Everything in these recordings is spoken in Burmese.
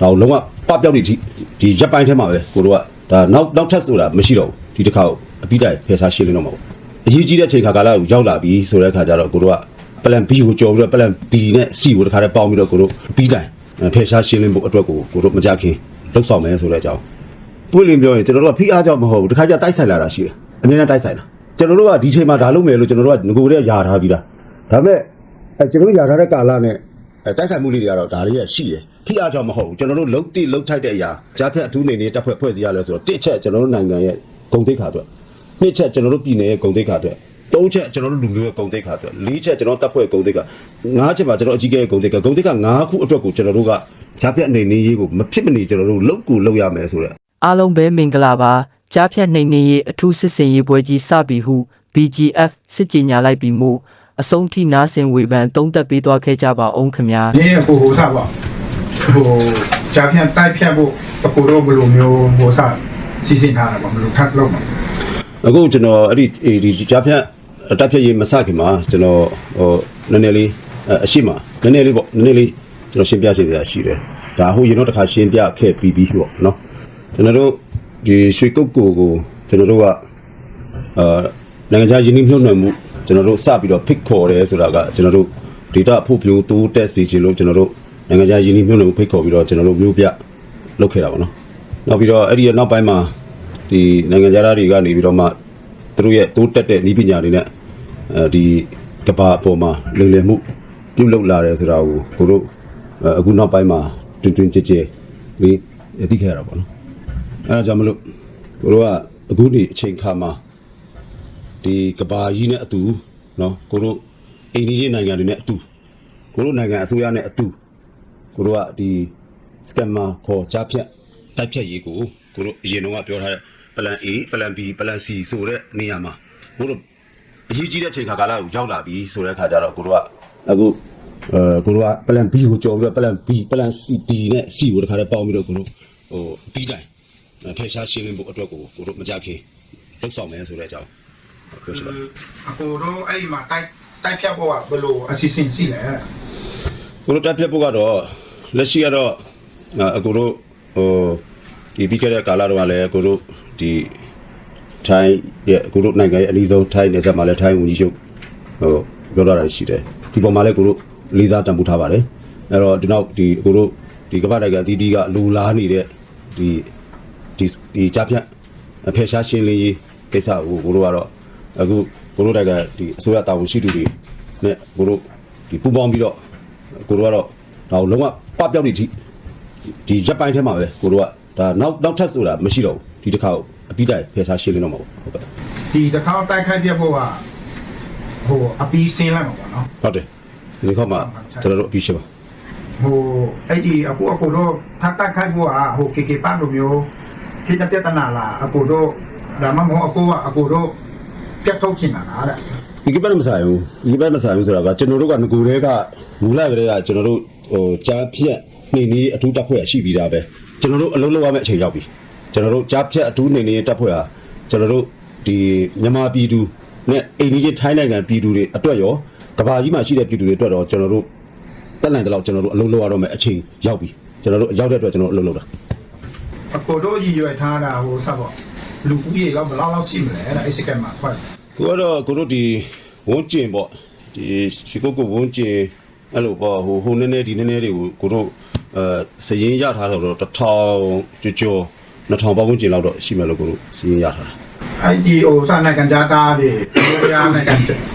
ဒါကိုလုံးဝပပျောက်နေထိဒီရက်ပိုင်းထဲမှာပဲကိုတို့ကဒါနောက်နောက်ထပ်ဆိုတာမရှိတော့ဘူးဒီတစ်ခါကိုအပြီးတိုင်ဖယ်ရှားရှင်းလင်းတော့မှာပေါ့အရေးကြီးတဲ့အချိန်ခါကာလကိုရောက်လာပြီဆိုတဲ့အခါကျတော့ကိုတို့က plan B ကိုကြော်ပြီးတော့ plan B နဲ့ C ကိုတစ်ခါတည်းပေါင်းပြီးတော့ကိုတို့အပြီးတိုင်ဖယ်ရှားရှင်းလင်းဖို့အတွက်ကိုကိုတို့မကြခင်လှုပ်ဆောင်မယ်ဆိုတဲ့အကြောင်းပွင့်လင်းပြောရင်ကျွန်တော်တို့ကဖိအားကြောင့်မဟုတ်ဘူးတခါကျတိုက်ဆိုင်လာတာရှိတယ်အမြဲတမ်းတိုက်ဆိုင်တာကျွန်တော်တို့ကဒီချိန်မှာဒါလုပ်မယ်လို့ကျွန်တော်တို့ကငကိုတွေကယာထားပြီးသားဒါပေမဲ့အဲကျွန်တော်တို့ယာထားတဲ့ကာလနဲ့အဲတိုက်ဆိုင်မှုလေးတွေကတော့ဒါတွေကရှိတယ် ဖိအားကြောင့်မဟုတ်ဘူးကျွန်တော်တို့လုံးတိလုံးထိုက်တဲ့အရာကြားဖြတ်အထူးနေနေတက်ဖွဲ့ဖွဲ့စည်းရလဲဆိုတော့တစ်ချက်ကျွန်တော်တို့နိုင်ငံရဲ့ဂုံတိတ်ခါအတွက်နှစ်ချက်ကျွန်တော်တို့ပြည်နယ်ရဲ့ဂုံတိတ်ခါအတွက်သုံးချက်ကျွန်တော်တို့လူမျိုးရဲ့ဂုံတိတ်ခါအတွက်လေးချက်ကျွန်တော်တပ်ဖွဲ့ဂုံတိတ်ခါငါးချက်ပါကျွန်တော်အကြီးကဲရဲ့ဂုံတိတ်ခါဂုံတိတ်ခါငါးခုအတွက်ကိုကျွန်တော်တို့ကကြားဖြတ်အနေနေရေးကိုမဖြစ်မနေကျွန်တော်တို့လုံးကူလုံးရမယ်ဆိုတော့အားလုံးပဲမင်္ဂလာပါကြားဖြတ်နှိမ်နှင်းရေးအထူးစစ်စင်ရေးပွဲကြီးစပြီဟု BGF စစ်ကြေညာလိုက်ပြီးမှအဆုံးထိနားဆင်ဝေဖန်သုံးသပ်ပေးသွားခဲ့ကြပါအောင်ခင်ဗျာနင်းအကိုဟိုစားပါ ဟိုကြာဖြန့်တိုက်ဖြတ်ဖို့အကိုတို့ဘယ်လိုမျိုးဟိုစားစီစဉ်ထားတာပါဘယ်လိုထပ်လုပ်မှာအခုကျွန်တော်အဲ့ဒီအေးဒီကြားဖြတ်တက်ဖြတ်ရေးမစခင်မှာကျွန်တော်ဟိုနည်းနည်းလေးအအရှိမနည်းနည်းလေးပေါ့နည်းနည်းလေးကျွန်တော်ရှင်းပြချင်တာရှိတယ်ဒါဟိုရင်တော့တစ်ခါရှင်းပြခဲ့ပြီးပြီးပေါ့နော်ကျွန်တော်တို့ဒီရွှေကုတ်ကိုကိုကျွန်တော်တို့ကအာနိုင်ငံခြားယင်းနှိမ့်နှုတ်မှုကျွန်တော်တို့စပြီးတော့ဖိတ်ခေါ်တယ်ဆိုတာကကျွန်တော်တို့ဒေတာဖို့ပြိုးတိုးတက်စီချင်လို့ကျွန်တော်တို့ နိုင်ငံခြားယင်းနှိမ့်နှုတ်ဖိတ်ခေါ်ပြီးတော့ကျွန်တော်တို့မျိုးပြလုပ်ခဲ့တာပေါ့နော်နောက်ပြီးတော့အဲ့ဒီရဲ့နောက်ပိုင်းမှာဒီနိုင်ငံခြားသားတွေကနေပြီးတော့မှသူတို့ရဲ့တိုးတက်တဲ့ဤပညာတွေနဲ့အဲဒီကဘာအပေါ်မှာလိမ်လည်မှုပြုလုပ်လာတယ်ဆိုတာကိုကိုတို့အဲအခုနောက်ပိုင်းမှာတွင်တွင်ကြဲကြဲလေးသိခဲ့ရတာပေါ့နော်အဲဒါကြောင့်မလို့ကိုတို့ကအခုဒီအချိန်ခါမှာဒီကဘာကြီးနဲ့အတူနော်ကိုတို့အိန္ဒိယနိုင်ငံတွေနဲ့အတူကိုတို့နိုင်ငံအစိုးရနဲ့အတူ ကိုတို့ကဒီ scammer ခေါ်ကြားဖြတ်တိုက်ဖြတ်ရေးကိုကိုတို့အရင်တော့ကပြောထားတဲ့ plan A plan B plan C ဆိုတဲ့နေရာမှာကိုတို့အရေးကြီးတဲ့ချိန်ခါကာလကိုရောက်လာပြီဆိုတဲ့အခါကျတော့ကိုတို့ကအခုအဲကိုတို့က plan B ကိုကြော်ပြီးတော့ plan B plan C B နဲ့ C ကိုတခါတည်းပေါင်းပြီးတော့ကိုတို့ဟိုပြီးတိုင်းဖယ်ရှားရှင်းလင်းဖို့အတွက်ကိုကိုတို့မကြခင်လှုပ်ဆောင်မယ်ဆိုတဲ့အကြောင်းပြောချင်ပါတယ်အကိုတို့အဲ့ဒီမှာတိုက်တိုက်ဖြတ်ဖို့ကဘယ်လိုအစီအစဉ်ရှိလဲကိုတို့တက်ပြတ်ဖို့ကတော့ လက်ရှိကတော့အာအကိုတို့ဟိုဒီပြီးခဲ့တဲ့ကာလတော့ကလည်းကိုတို့ဒီထိုင်းရဲ့ကိုတို့နိုင်ငံရဲ့အနည်းဆုံးထိုင်းနယ်စပ်မှာလည်းထိုင်းဝန်ကြီးချုပ်ဟိုပြောတာရှိတယ်ဒီပေါ်မှာလည်းကိုတို့လေးစားတန်ဖိုးထားပါတယ်အဲ့တော့ဒီနောက်ဒီကိုတို့ဒီကမ္ဘာနိုင်ငံအသီးသီးကလူလားနေတဲ့ဒီဒီဒီကြားဖြတ်အဖယ်ရှားရှင်းလင်းရေးကိစ္စကိုကိုတို့ကတော့အခုကိုတို့တိုက်ကဒီအစိုးရတာဝန်ရှိသူတွေနဲ့ကိုတို့ဒီပူးပေါင်းပြီးတော့ကိုတို့ကတော့ဒါကိုလုံးဝ ပပျောက်နေထိဒီရက်ပိုင်းထဲမှာပဲကိုတို့ကဒါနောက်နောက်ထပ်ဆိုတာမရှိတော့ဘူးဒီတစ်ခါကိုအပြီးတိုင်ဖယ်ရှားရှင်းလင်းတော့မှာပေါ့ဟုတ်ကဲ့ဒီတစ်ခါတိုက်ခိုက်ပြတ်ဖို့ကဟိုအပီးစင်းလိုက်မှာပေါ့နော်ဟုတ်တယ်ဒီတစ်ခါမှာကျွန်တော်တို့အပြီးရှင်းပါဟိုအဲ့ဒီအကိုအကိုတို့ထပ်တိုက်ခိုက်ဖို့ကဟိုကေကေပတ်လိုမျိုးဖြစ်တဲ့ပြဿနာလားအကိုတို့ဒါမှမဟုတ်အကိုကအကိုတို့ပြတ်ထုတ်ချင်တာလားတဲ့ဒီကပတ်မဆိုင်ဘူးဒီကပတ်မဆိုင်ဘူးဆိုတာကကျွန်တော်တို့ကငကိုတွေကမူလကတည်းကကျွန်တော်တို့ ဟိုကြားဖြတ်နေနေအထူးတပ်ဖွဲ့ရှိပြီးသားပဲကျွန်တော်တို့အလုံးလုံးရမယ့်အချိန်ရောက်ပြီကျွန်တော်တို့ကြားဖြတ်အထူးနေနေတပ်ဖွဲ့ဟာကျွန်တော်တို့ဒီမြန်မာပြည်သူနဲ့အိန္ဒိယထိုင်းနိုင်ငံပြည်သူတွေအတွက်ရောကဘာကြီးမှာရှိတဲ့ပြည်သူတွေအတွက်တော့ကျွန်တော်တို့တက်နိုင်တဲ့လောက်ကျွန်တော်တို့အလုပ်လုပ်ရတော့မယ်အချိန်ရောက်ပြီကျွန်တော်တို့ရောက်တဲ့အတွက်ကျွန်တော်တို့အလုပ်လုပ်တာအကိုတို့ရည်ရွယ်ထားတာဟိုဆက်ပေါ့လူဦးရေလောက်ဘယ်လောက်လောက်ရှိမလဲတဲ့အဲ့စကက်မှာခွက်ကိုကတော့ကိုတို့ဒီဝန်းကျင်ပေါ့ဒီရှိကိုကိုဝန်းကျင် အဲ့လိုပေါ့ဟိုဟိုနည်းနည်းဒီနည်းနည်းတွေကိုကိုတို့အဲစရင်ရထားတော့တစ်ထောင်ကျော်ကျော်နှစ်ထောင်ပေါင်းဝန်းကျင်လောက်တော့ရှိမယ်လို့ကိုတို့စရင်ရထားတာအဲ့ဒီဟိုစနိုင်ငံသားသားတွေဘယ်ရနိုင်ငံ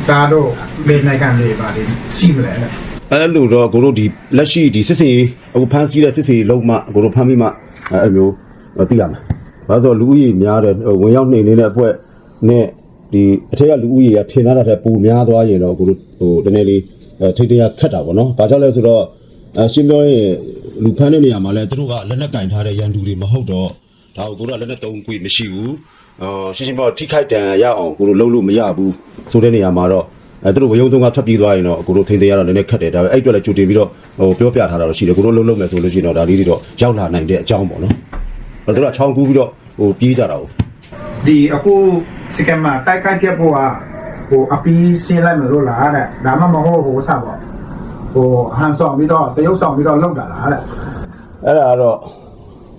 သားတို့ဘယ်နိုင်ငံတွေပါလေရှိမလဲတဲ့အဲ့လိုတော့ကိုတို့ဒီလက်ရှိဒီစစ်စင်ရေးအခုဖမ်းဆီးတဲ့စစ်စင်ရေးလုံးမှကိုတို့ဖမ်းပြီးမှအဲ့အဲ့မျိုးသိရမှာဘာလို့ဆိုလူဦးရေများတယ်ဟိုဝင်ရောက်နှိမ်နေတဲ့အဖွဲ့နဲ့ဒီအထက်ကလူဦးရေကထင်ထားတာထက်ပိုများသွားရင်တော့ကိုတို့ဟိုတနေ့လေးအဲ ထိတ်တရားခတ်တာပေါ့နော်ဘာကြောင့်လဲဆိုတော့အရှင်းပြောရင်လူဖမ်းတဲ့နေရာမှာလဲသူတို့ကလက်နက်ကင်ထားတဲ့ရန်သူတွေမဟုတ်တော့ဒါကိုကိုတို့ကလက်နက်သုံးခွေမရှိဘူးအော်ရှင်းရှင်းပြောထိခိုက်တန်ရအောင်ကိုတို့လုံးလို့မရဘူးဆိုတဲ့နေရာမှာတော့အဲသူတို့ဝယုံသုံးကထွက်ပြေးသွားရင်တော့ကိုတို့ထိန်သိမ်းရတော့နည်းနည်းခက်တယ်ဒါပေမဲ့အဲ့အတွက်လည်းကြိုတင်ပြီးတော့ဟိုပြောပြထားတာတော့ရှိတယ်ကိုတို့လုံးလုံးမယ်ဆိုလို့ရှိရင်တော့ဒါလေးတွေတော့ရောက်လာနိုင်တဲ့အကြောင်းပေါ့နော်အဲ့တို့ကချောင်းကူးပြီးတော့ဟိုပြေးကြတာဟုတ်ဒီအခုစကက်မှာတိုက်ခိုက်ပြတ်ဖို့က ဟိုအပီးစင်းလိုက်မလို့လားတဲ့ဒါမှမဟုတ်ဟိုဆက်ပေါ့ဟိုဟန်ဆောင်ပြီးတော့တရုပ်ဆောင်ပြီးတော့လောက်တာလားတဲ့အဲ့ဒါကတော့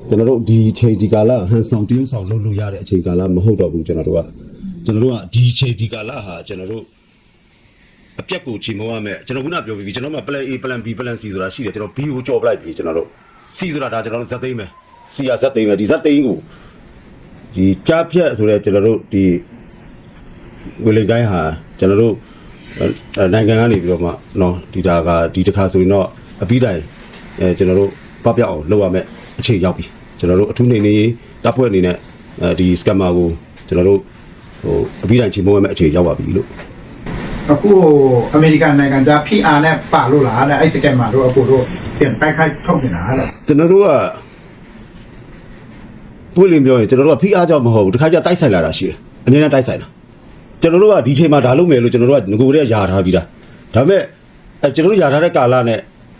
ကျွန်တော်တို့ဒီအချိန်ဒီကာလဟန်ဆောင်တရုပ်ဆောင်လုပ်လို့ရတဲ့အချိန်ကာလမဟုတ်တော့ဘူးကျွန်တော်တို့ကကျွန်တော်တို့ကဒီအချိန်ဒီကာလဟာကျွန်တော်တို့အပြက်ကိုချိန်မောရမယ်ကျွန်တော်ခုနပြောပြီးပြီကျွန်တော်မှ plan A plan B plan C ဆိုတာရှိတယ်ကျွန်တော် B ကိုကြော်ပလိုက်ပြီကျွန်တော်တို့ C ဆိုတာဒါကျွန်တော်တို့ဇက်သိမ်းမယ် C ကဇက်သိမ်းမယ်ဒီဇက်သိမ်းကိုဒီကြားဖြတ်ဆိုတဲ့ကျွန်တော်တို့ဒီ ဝေလေကိုင်းဟာကျွန်တော်တို့နိုင်ငံကနေပြီးတော့မှနော်ဒီတာကဒီတစ်ခါဆိုရင်တော့အပြီးတိုင်အဲကျွန်တော်တို့ပပျောက်အောင်လုပ်ရမယ်အချိန်ရောက်ပြီကျွန်တော်တို့အထူးနေနေတပ်ဖွဲ့အနေနဲ့အဲဒီစကမ်မာကိုကျွန်တော်တို့ဟိုအပြီးတိုင်ချိန်မိုးရမယ်အချိန်ရောက်ပါပြီလို့အခုအမေရိကန်နိုင်ငံသား PR နဲ့ပါလို့လားတဲ့အဲ့စကမ်မာတို့အခုတို့ပြန်ပိုက်ခိုက်ထုတ်နေတာတဲ့ကျွန်တော်တို့ကပွင့်လင်းပြောရင်ကျွန်တော်တို့က PR ကြောင့်မဟုတ်ဘူးတခါကျတိုက်ဆိုင်လာတာရှိတယ်အများနဲ့တိုက်ဆိုင်တာ ကျွန်တော်တို့ကဒီချိန်မှာဒါလုပ်မယ်လို့ကျွန်တော်တို့ကငကိုတွေကယာထားပြီးသားဒါပေမဲ့အဲကျွန်တော်တို့ယာထားတဲ့ကာလနဲ့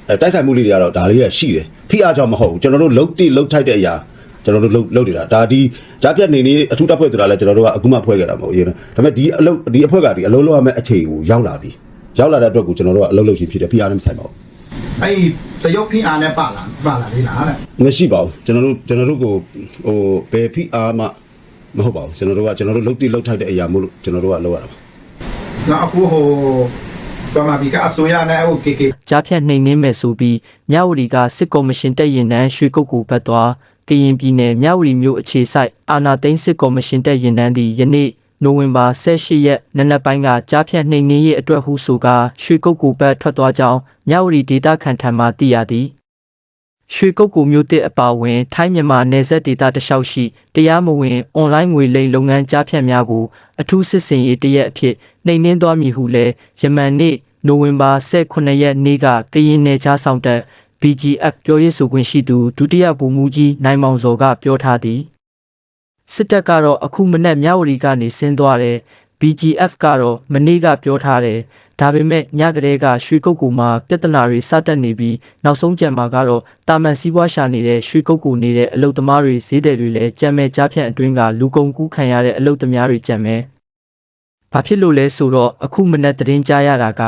အဲတိုက်ဆိုင်မှုလေးတွေကတော့ဒါလေးရရှိတယ်ဖိအားကြောင့်မဟုတ်ဘူးကျွန်တော်တို့လှုပ်တိလှုပ်ထိုက်တဲ့အရာကျွန်တော်တို့လှုပ်လှုပ်နေတာဒါဒီကြားပြတ်နေနေအထူးတပ်ဖွဲ့ဆိုတာလဲကျွန်တော်တို့ကအခုမှဖွဲ့ခဲ့တာမဟုတ်ဘူးဒါပေမဲ့ဒီအလုပ်ဒီအဖွဲ့ကဒီအလုံးလုံးရမယ့်အချိန်ကိုရောက်လာပြီရောက်လာတဲ့အတွက်ကိုကျွန်တော်တို့ကအလုပ်လုပ်ချင်းဖြစ်တယ်ဖိအားနဲ့မဆိုင်ပါဘူးအဲ့တရုတ် PR နဲ့ပါလားပါလာလေးလားတဲ့မရှိပါဘူးကျွန်တော်တို့ကျွန်တော်တို့ကိုဟိုဘယ်ဖိအားမှ မဟုတ်ပါဘူးကျွန်တော်တို့ကကျွန်တော်တို့လှုပ်တိလှုပ်ထိုက်တဲ့အရာမို့လို့ကျွန်တော်တို့ကလုပ်ရတာပါနော်အခုဟိုတော်မှာဒီကအစိုးရနဲ့ဟို KK ကြားဖြတ်နှိမ်နှင်းမဲ့ဆိုပြီးမြဝတီကစစ်ကော်မရှင်တက်ရင်နှန်းရွှေကုတ်ကူဘတ်သွားကရင်ပြည်နယ်မြဝတီမြို့အခြေဆိုင်အာနာသိန်းစစ်ကော်မရှင်တက်ရင်နှန်းသည်ယနေ့နိုဝင်ဘာ18ရက်နနက်ပိုင်းကကြားဖြတ်နှိမ်နှင်းရေးအတွက်ဟုဆိုကာရွှေကုတ်ကူဘတ်ထွက်သွားကြောင်းမြဝတီဒေတာခန်ထံမှသိရသည် ရွှေကုတ်ကူမျိုးတစ်အပါအဝင် ထိုင်းမြန်မာနယ်စပ်ဒေသတလျှောက်ရှိတရားမဝင်အွန်လိုင်းငွေလိမ်လုပ်ငန်းကြားဖြတ်များကိုအထူးစစ်စင်ရေးတရက်အဖြစ်နှိမ်နင်းသွားမည်ဟုလည်းယမန်နေ့နိုဝင်ဘာ18ရက်နေ့ကကရင်နယ်ခြားဆောင်တပ် BGF ပြောရေးဆိုခွင့်ရှိသူဒုတိယဗိုလ်မှူးကြီးနိုင်မောင်စောကပြောထားသည်စစ်တပ်ကတော့အခုမနေ့မြဝတီကနေဆင်းသွားတယ် BGF ကတော့မနေ့ကပြောထားတယ် ဒါပေမဲ့ညကလေးကရွှေကုတ်ကူမှာပြဿနာတွေစတက်နေပြီးနောက်ဆုံးကြံမှာကတော့တာမန်စီးပွားရှာနေတဲ့ရွှေကုတ်ကူနေတဲ့အလုတ်သမားတွေဈေးတယ်တွေလည်းကြံမဲ့ကြားဖြန့်အတွင်းကလူကုန်ကူးခံရတဲ့အလုတ်သမားတွေကြံမဲ့ဘာဖြစ်လို့လဲဆိုတော့အခုမနေ့သတင်းကြားရတာက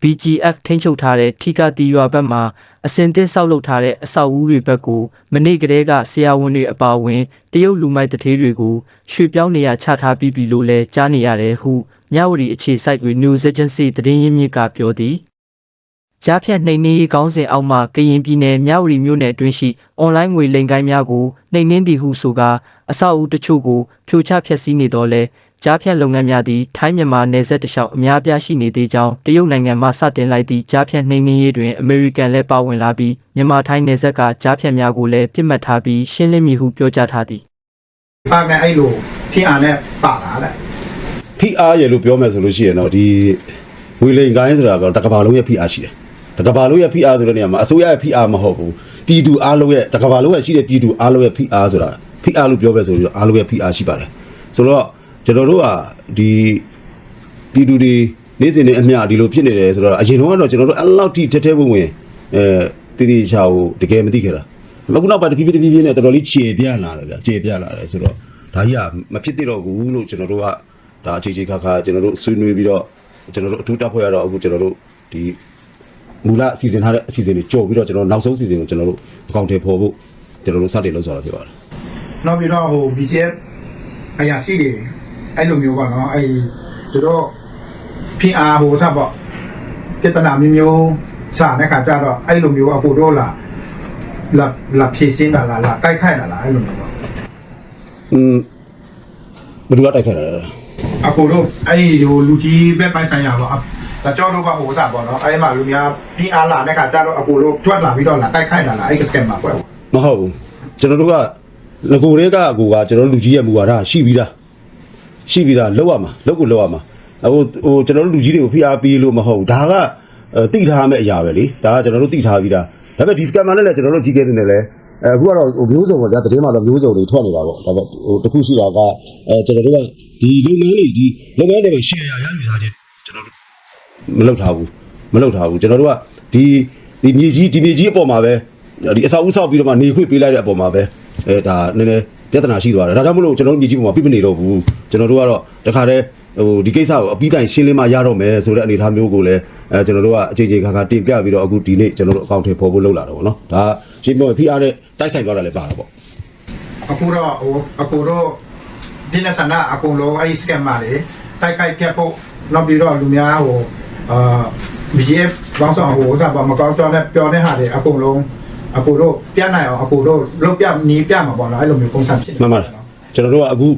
BGF ထိန်းချုပ်ထားတဲ့ထီကာတီရွာဘက်မှာအစင်သစ်ဆောက်လုပ်ထားတဲ့အဆောက်အဦတွေဘက်ကိုမနေ့ကတည်းကဆရာဝန်တွေအပါအဝင်တရုတ်လူမိုက်တထေးတွေကိုရွှေ့ပြောင်းနေရချထားပြီးပြီလို့လည်းကြားနေရတယ်ဟု မြဝတီအခြေစိုက်တွေ News Agency သတင်းရင်းမြစ်ကပြောသည်ကြားဖြတ်နှိမ်နင်းရေးကောင်းစဉ်အောက်မှကရင်ပြည်နယ်မြဝတီမြို့နယ်အတွင်းရှိအွန်လိုင်းငွေလိမ်ကိုင်းများကိုနှိမ်နင်းသည်ဟုဆိုကာအဆောက်အဦတချို့ကိုဖြိုချဖျက်ဆီးနေတော့လဲကြားဖြတ်လုပ်ငန်းများသည့်ထိုင်းမြန်မာနယ်စပ်တစ်လျှောက်အများပြားရှိနေသေးကြောင်းတရုတ်နိုင်ငံမှစတင်လိုက်သည့်ကြားဖြတ်နှိမ်နင်းရေးတွင်အမေရိကန်လည်းပါဝင်လာပြီးမြန်မာထိုင်းနယ်စပ်ကကြားဖြတ်များကိုလည်းပြစ်မှတ်ထားပြီးရှင်းလင်းမည်ဟုပြောကြားထားသည်ပါနဲ့အဲ့လို PR နဲ့ပါလာတဲ့ ဖိအားရလို့ပြောမယ်ဆိုလို့ရှိရင်တော့ဒီဝီလိန်ကိုင်းဆိုတာကတကဘာလုံးရဲ့ဖိအားရှိတယ်တကဘာလုံးရဲ့ဖိအားဆိုတဲ့နေရာမှာအစိုးရရဲ့ဖိအားမဟုတ်ဘူးပြည်သူအားလုံးရဲ့တကဘာလုံးရဲ့ရှိတဲ့ပြည်သူအားလုံးရဲ့ဖိအားဆိုတာဖိအားလို့ပြောပဲဆိုပြီးတော့အားလုံးရဲ့ဖိအားရှိပါတယ်ဆိုတော့ကျွန်တော်တို့ကဒီပြည်သူတွေနေ့စဉ်နဲ့အမျှဒီလိုဖြစ်နေတယ်ဆိုတော့အရင်တော့ကတော့ကျွန်တော်တို့အဲ့လောက်ထိထဲထဲဝင်ဝင်အဲတည်တည်ချာကိုတကယ်မသိခဲ့တာအခုနောက်ပိုင်းတဖြည်းဖြည်းတဖြည်းဖြည်းနဲ့တော်တော်လေးခြေပြန့်လာတယ်ဗျခြေပြန့်လာတယ်ဆိုတော့ဒါကြီးကမဖြစ်သေးတော့ဘူးလို့ကျွန်တော်တို့က ဒါအခြေအခြေခါခါကျွန်တော်တို့ဆွေးနွေးပြီးတော့ကျွန်တော်တို့အထူးတပ်ဖွဲ့ရတော့အခုကျွန်တော်တို့ဒီမူလအစီအစဉ်ထားတဲ့အစီအစဉ်တွေကြော်ပြီးတော့ကျွန်တော်နောက်ဆုံးအစီအစဉ်ကိုကျွန်တော်တို့အကောင့်တွေပေါ်ဖို့ကျွန်တော်တို့စတင်လုပ်ဆောင်တာဖြစ်ပါတယ်နောက်ပြီးတော့ဟို BGF အရာရှိတွေအဲ့လိုမျိုးပေါ့နော်အဲ့သူတို့ PR ဟိုသဘောပြဿနာမျိုးမျိုးစာတဲ့ခါကျတော့အဲ့လိုမျိုးအခုတို့လာလာလာဖြည့်စင်းတာလားလာတိုက်ခိုက်တာလားအဲ့လိုမျိုးပေါ့။อืมဘယ်သူကတိုက်ခတ်တာလဲ အခုတို့အဲ့ဟိုလူကြီးဘက်ပိုင်းဆိုင်ရာပေါ့ဒါကြောတို့ကဟိုစားပေါ့နော်အဲ့မှာလူများ PR လာတဲ့ခါကျတော့အခုတို့ထွက်လာပြီးတော့လာတိုက်ခိုက်တာလားအဲ့စကင်မှာပေါ့။မဟုတ်ဘူး။ကျွန်တော်တို့ကငကိုတွေကအခုကကျွန်တော်တို့လူကြီးရဲ့မူဝါဒရှိပြီးသား။ရှိပြီးသားလောက်ရမှာလောက်ကိုလောက်ရမှာ။အခုဟိုကျွန်တော်တို့လူကြီးတွေကိုဖိအားပေးလို့မဟုတ်ဘူး။ဒါကအဲတိထားမယ့်အရာပဲလေ။ဒါကကျွန်တော်တို့တိထားပြီးသား။ဒါပေမဲ့ဒီစကမ်မာနဲ့လည်းကျွန်တော်တို့ကြီးခဲ့နေတယ်လေ။ အဲအခုကတော့ဟိုမျိုးစုံပေါ့ဗျာသတင်းမှာတော့မျိုးစုံတွေထွက်နေတာပေါ့။ဒါပေမဲ့ဟိုတခုရှိတာကအဲကျွန်တော်တို့ကဒီလုပ်ငန်းတွေဒီလုပ်ငန်းတွေပဲ share ရရယူထားခြင်းကျွန်တော်တို့မလုပ်ထားဘူးမလုပ်ထားဘူးကျွန်တော်တို့ကဒီဒီမြေကြီးဒီမြေကြီးအပေါ်မှာပဲဒီအဆောက်အဦဆောက်ပြီးတော့မှနေခွေပေးလိုက်တဲ့အပေါ်မှာပဲအဲဒါနည်းနည်းပြဿနာရှိသွားတယ်ဒါကြောင့်မလို့ကျွန်တော်တို့မြေကြီးပေါ်မှာပြိမနေတော့ဘူးကျွန်တော်တို့ကတော့တခါတည်း ဟိုဒီကိစ္စကိုအပြီးတိုင်ရှင်းလင်းမှရတော့မယ်ဆိုတဲ့အနေအထားမျိုးကိုလည်းအဲကျွန်တော်တို့ကအချိန်ချင်းခါခါတင်ပြပြီးတော့အခုဒီနေ့ကျွန်တော်တို့အကောင့်ထဲပေါ်ဖို့လုပ်လာတော့ဗောနော်ဒါရှင်းပြောဖိအားနဲ့တိုက်ဆိုင်သွားတာလည်းပါတာပေါ့အခုတော့ဟိုအခုတော့ဒီနေ့ဆန္ဒအကုန်လုံးအဲ့ scam ပါလေတိုက်ခိုက်ပြတ်ဖို့နောက်ပြီးတော့လူများဟိုအာ BGF ဘောင်းဆောင်ဟိုဥစားပါမကောင်းကြောင်းနဲ့ပြောတဲ့ဟာတွေအကုန်လုံးအကူတို့ပြနိုင်အောင်အကူတို့လုတ်ပြနီးပြမှာပေါ့နော်အဲ့လိုမျိုးပုံစံဖြစ်မှန်ပါကျွန်တော်တို့ကအခု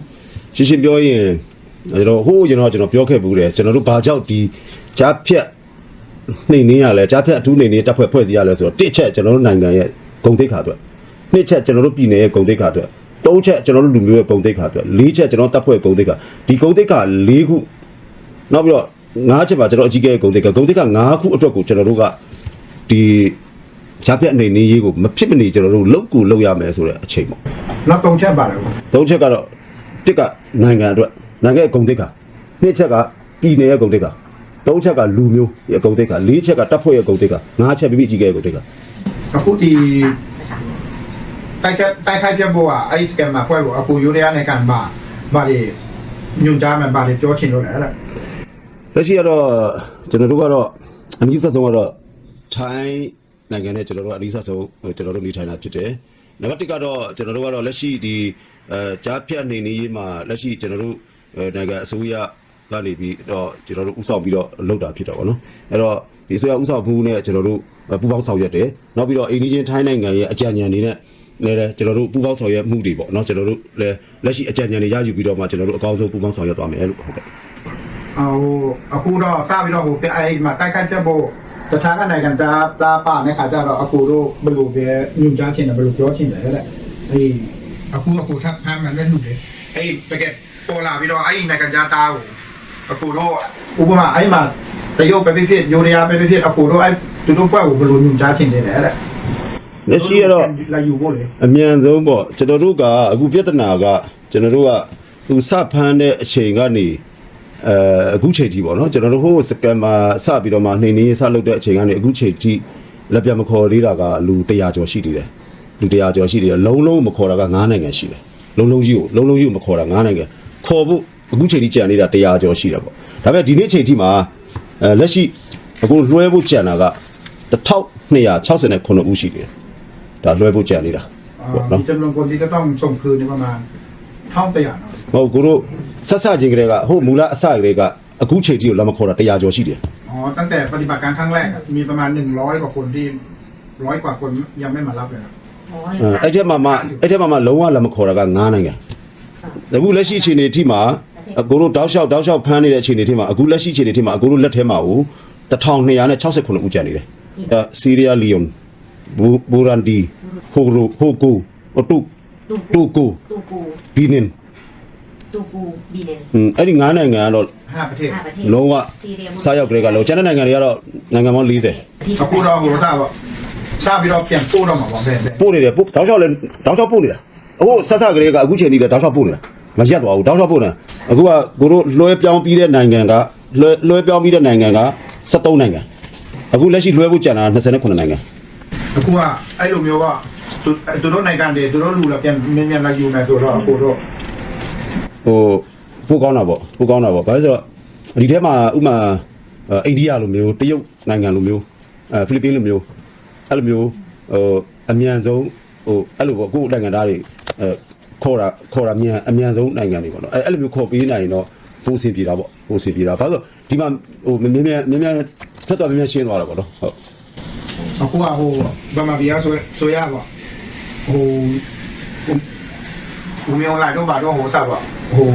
ရှင်းရှင်းပြောရင် ကျွန်တော်ဟိုးကျွန်တော်ကျွန်တော်ပြောခဲ့ဘူးတယ်ကျွန်တော်တို့ဘာကြောင့်ဒီကြားဖြတ်နှိမ်နေရလဲကြားဖြတ်အထူးနှိမ်နေတပ်ဖွဲ့ဖွဲ့စည်းရလဲဆိုတော့တစ်ချက်ကျွန်တော်တို့နိုင်ငံရဲ့ဂုံတိတ်ခါအတွက်နှစ်ချက်ကျွန်တော်တို့ပြည်နယ်ရဲ့ဂုံတိတ်ခါအတွက်သုံးချက်ကျွန်တော်တို့လူမျိုးရဲ့ဂုံတိတ်ခါအတွက်လေးချက်ကျွန်တော်တပ်ဖွဲ့ဂုံတိတ်ခါဒီဂုံတိတ်ခါ၄ခုနောက်ပြီးတော့ငါးချက်ပါကျွန်တော်အကြီးကဲဂုံတိတ်ခါဂုံတိတ်ခါ၅ခုအတွက်ကိုကျွန်တော်တို့ကဒီကြားဖြတ်နှိမ်နေရေးကိုမဖြစ်မနေကျွန်တော်တို့လောက်ကူလောက်ရမယ်ဆိုတဲ့အချိန်ပေါ့နောက်တုံချက်ပါတယ်ပေါ့သုံးချက်ကတော့တစ်ကနိုင်ငံအတွက် နိုင်ငံရဲ့ဂုဏ်သိက္ခာနှစ်ချက်ကပြည်နယ်ရဲ့ဂုဏ်သိက္ခာသုံးချက်ကလူမျိုးရဲ့ဂုဏ်သိက္ခာလေးချက်ကတပ်ဖွဲ့ရဲ့ဂုဏ်သိက္ခာငါးချက်ပြပြကြီးရဲ့ဂုဏ်သိက္ခာအခုဒီတိုက်ခိုက်တိုက်ခိုက်ပြတ်ဖို့ကအဲ့ scam မှာဖွဲ့ဖို့အခုယူရီးယားနဲ့ကန်မှာဗာလေညွန်ကြားမှာဗာလေပြောချင်လို့လေအဲ့ဒါလက်ရှိကတော့ကျွန်တော်တို့ကတော့အနည်းဆက်ဆုံးကတော့ထိုင်းနိုင်ငံနဲ့ကျွန်တော်တို့ကအနည်းဆက်ဆုံးဟိုကျွန်တော်တို့နေထိုင်တာဖြစ်တယ်နံပါတ်1ကတော့ကျွန်တော်တို့ကတော့လက်ရှိဒီအဲကြားဖြတ်နေနေရေးမှာလက်ရှိကျွန်တော်တို့အဲ နိုင်ငံအစိုးရကနေပြီးတော့ကျွန်တော်တို့ဥဆောင်ပြီးတော့လုပ်တာဖြစ်တော့ဗောနော်အဲ့တော့ဒီအစိုးရဥဆောင်မှုနဲ့ကျွန်တော်တို့ပူးပေါင်းဆောင်ရွက်တယ်နောက်ပြီးတော့အိန္ဒိယထိုင်းနိုင်ငံရဲ့အကြံဉာဏ်တွေနဲ့လည်းလည်းကျွန်တော်တို့ပူးပေါင်းဆောင်ရွက်မှုတွေပေါ့နော်ကျွန်တော်တို့လည်းလက်ရှိအကြံဉာဏ်တွေရယူပြီးတော့မှကျွန်တော်တို့အကောင်းဆုံးပူးပေါင်းဆောင်ရွက်သွားမယ်လို့ဟုတ်ကဲ့ဟိုအခုတော့စပြီးတော့ဟိုပြအဲ့မှာတိုက်ခိုက်ပြတ်ဖို့တခြားကနိုင်ငံသားသားပါတဲ့ခါကျတော့အခုတို့ဘယ်လိုပဲညွန်ကြားချင်တယ်ဘယ်လိုပြောချင်တယ်တဲ့အေးအခုအခုထပ်ဖမ်းမှလည်းလူတွေအေးတကယ် ပေါ်လာပြီးတော့အဲ့နိုင်ငံသားသားကိုအခုတော့ဥပမာအဲ့မှာတရုတ်ပဲဖြစ်ဖြစ်ယူရီးယားပဲဖြစ်ဖြစ်အခုတို့အဲ့သူတို့ဘက်ကိုဘယ်လိုညွန်ကြားချင်တယ်တဲ့လက်ရှိကတော့လာယူဖို့လေအမြန်ဆုံးပေါ့ကျွန်တော်တို့ကအခုပြဿနာကကျွန်တော်တို့ကသူစဖမ်းတဲ့အချိန်ကနေအဲအခုချိန်ထိပေါ့နော်ကျွန်တော်တို့ဟိုစကမ်မှာစပြီးတော့မှနှိမ်နေစလုပ်တဲ့အချိန်ကနေအခုချိန်ထိလက်ပြမခေါ်သေးတာကလူ100ကျော်ရှိသေးတယ်လူ100ကျော်ရှိသေးတယ်လုံးလုံးမခေါ်တာက9နိုင်ငံရှိတယ်လုံးလုံးကြီးကိုလုံးလုံးကြီးကိုမခေါ်တာ9နိုင်ငံ ခေါ်ဖို့အခုချိန်ထိကြံနေတာ100ကျော်ရှိတယ်ပေါ့ဒါပေမဲ့ဒီနေ့ချိန်ထိမှာအဲလက်ရှိအခုလွှဲဖို့ကြံတာက1269ဦးရှိတယ်ဒါလွှဲဖို့ကြံနေတာ อ่า ပေါ့ มี နော် จำนวนคนที่จะต้องส่งคืนในประมาณเท่าตัวอย่างเนาะ မဟုတ်ကိုတို့ဆက်ဆက်ချင်းကလေးကဟိုမူလအစကလေးကအခုချိန်ထိကိုလက်มะခေါ်တာ100ကျော်ရှိတယ် อ๋อตั้งแต่ปฏิบัติการครั้งแรกอะมีประมาณหนึ่งร้อยกว่าคนที่ร้อยกว่าคนยังไม่มารับเลยนะ အဲအဲ့ထက်မှမှအဲ့ထက်မှမှလုံးဝလက်မခေါ်တာက9နိုင်ငံ အခုလက်ရှိအခြေအနေအထိမှာအကိုတို့တောက်လျှောက်တောက်လျှောက်ဖမ်းနေတဲ့အချိန်တွေထဲမှာအခုလက်ရှိအချိန်တွေထဲမှာအကိုတို့လက်ထဲမှာကို1269ဦးကျန်နေတယ်။ဆီးရီးယားလီယွန်ဘူရန်ဒီဟိုရိုဟိုကူအတုတူကူဘီနင်တူကူဘီနင်အဲ့ဒီငါးနိုင်ငံကတော့ဟာပထမလုံးဝစားရောက်ကြတဲ့ကလုံးကျန်တဲ့နိုင်ငံတွေကတော့နိုင်ငံပေါင်း40အခုတော့ဟိုစားပေါ့စားပြီးတော့ပြန်ပို့တော့မှာပါပဲပို့နေတယ်ပို့တောက်လျှောက်လဲတောက်လျှေากပို့နေတာအခုဆက်ဆက်ကလေးကအခုချိန်ကြီးပဲတောက်လျှောက်ပို့နေတာ မရက်သွားဘူးတောက်လျှောက်ပို့နေတာအခုကကိုတို့လွှဲပြောင်းပြီးတဲ့နိုင်ငံကလွှဲလွှဲပြောင်းပြီးတဲ့နိုင်ငံက73နိုင်ငံအခုလက်ရှိလွှဲဖို့ကြံတာ29နိုင်ငံအခုကအဲ့လိုမျိုးကသူသူတို့နိုင်ငံတွေသူတို့လူလာပြန်မြင်မြန်လာယူနေသူတို့အခုတို့ဟိုပို့ကောင်းတာပေါ့ပို့ကောင်းတာပေါ့ဘာလို့လဲဆိုတော့ဒီထဲမှာဥမာအဲအိန္ဒိယလိုမျိုးတရုတ်နိုင်ငံလိုမျိုးအဲဖိလစ်ပင်းလိုမျိုးအဲ့လိုမျိုးဟိုအမြန်ဆုံးဟိုအဲ့လိုပေါ့ကိုယ့်နိုင်ငံသားတွေအဲ ခေါ်တာခေါ်တာမြန်အမြန်ဆုံးနိုင်ငံတွေပေါ့နော်အဲအဲ့လိုမျိုးခေါ်ပေးနိုင်ရင်တော့ပိုးစင်ပြေတာပေါ့ပိုးစင်ပြေတာဘာလို့လဲဆိုတော့ဒီမှာဟိုမြင်းမြင်းမြင်းမြင်းထက်တော့မြင်းမြင်းရှင်းသွားတာပေါ့နော်ဟုတ်အခုကဟိုဗမာပြည်ကဆိုဆိုရပါဟိုဟိုမျိုးလာတော့ဘာတော့ဟိုစပါဟို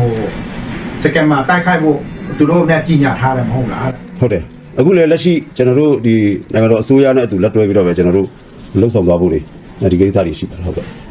စကင်မှာတိုက်ခိုက်ဖို့သူတို့နဲ့ကြီးညာထားတယ်မဟုတ်လားဟုတ်တယ်အခုလည်းလက်ရှိကျွန်တော်တို့ဒီနိုင်ငံတော်အစိုးရနဲ့အတူလက်တွဲပြီးတော့ပဲကျွန်တော်တို့လှုပ်ဆောင်သွားဖို့တွေဒီကိစ္စတွေရှိပါတယ်ဟုတ်ကဲ့